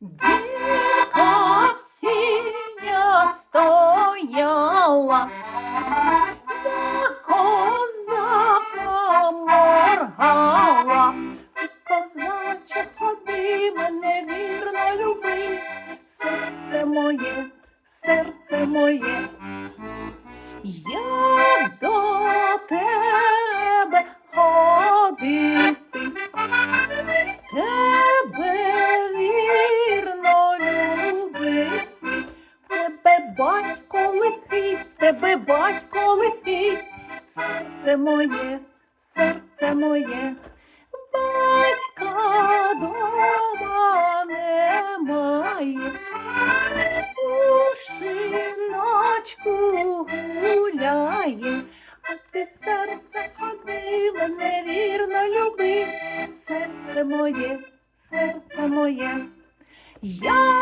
Дівка в сіня стояла, за козака моргала. Козаче, ходи, мене вірно люби, серце моє, серце моє. Я батько лихий, тебе батько лихий, серце моє, серце моє, батька дома немає. У гуляє, а ти серце ходи, мене вірно люби, серце моє, серце моє, як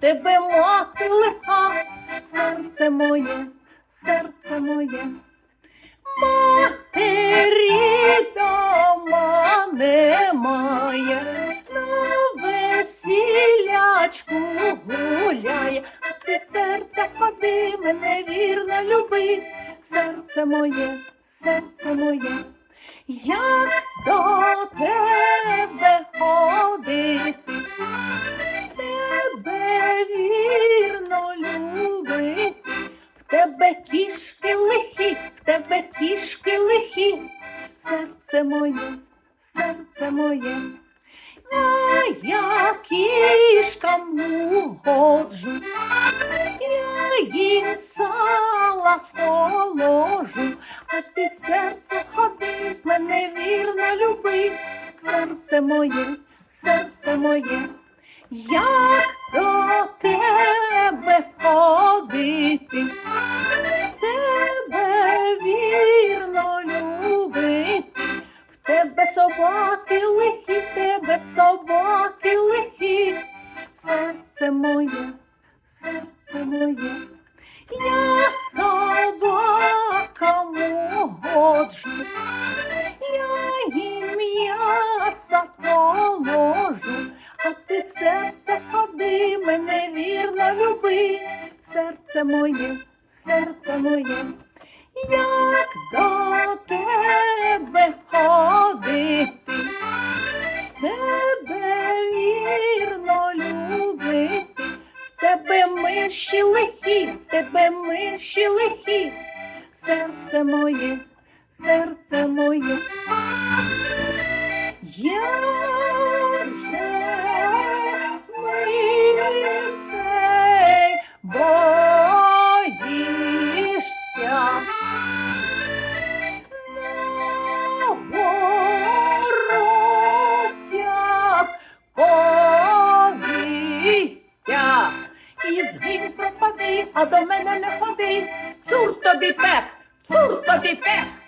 тебе мати серце моє, серце моє. Матері дома немає, на весілячку гуляє, ти серце ходи, мене вірно люби, серце моє, серце моє, як до тебе ходити, кішки лихі, в тебе кішки лихі, серце моє, серце моє, а я кішкам угоджу, я їм сала положу, а ти серце ходи, мене вірно люби, серце моє, серце моє. Як до тебе моє, серце моє, я собакам угоджу, я їм м'яса положу, а ти серце ходи, мене вірно люби, серце моє, серце моє, як миші лихі, тебе миші лихі, серце моє, серце моє. Я а до мене не ходи. Цур тобі пек, цур тобі пек.